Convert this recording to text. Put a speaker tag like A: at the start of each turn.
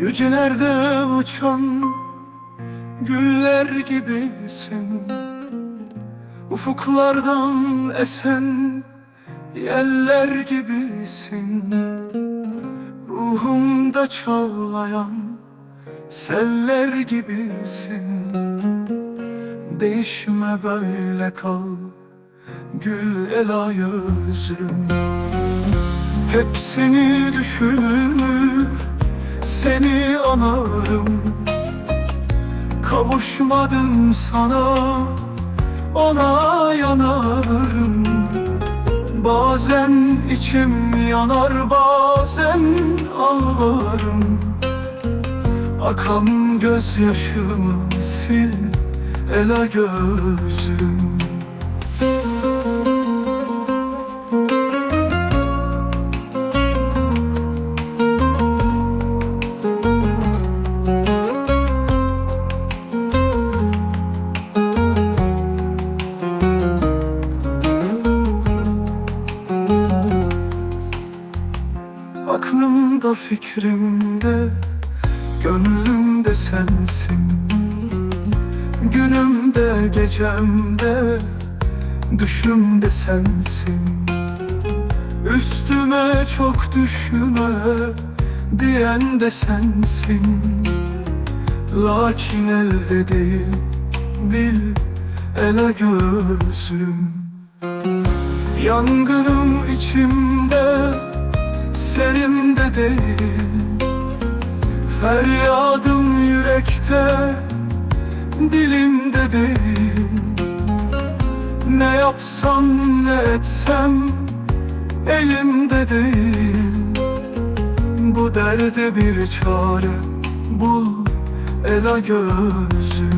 A: Yücelerde uçan güller gibisin. Ufuklardan esen yeller gibisin. Ruhumda çağlayan seller gibisin. Değişme böyle kal Gül ela yüzüm Hep seni düşünür Seni anarım. Kavuşmadım sana Ona yanarım. Bazen içim yanar bazen ağlarım. Akan gözyaşımı sil ela gözüm Aklımda fikrimde Gönlümde sensin. Günümde gecemde Düşümde sensin. Üstüme çok düşme Diyen de sensin. Lakin elde değil Bil ele gözüm Yangınım içimde Değil Feryadım yürekte Dilimde değil. Ne yapsam ne etsem Elimde değil. Bu derde bir çare Bul ela gözüm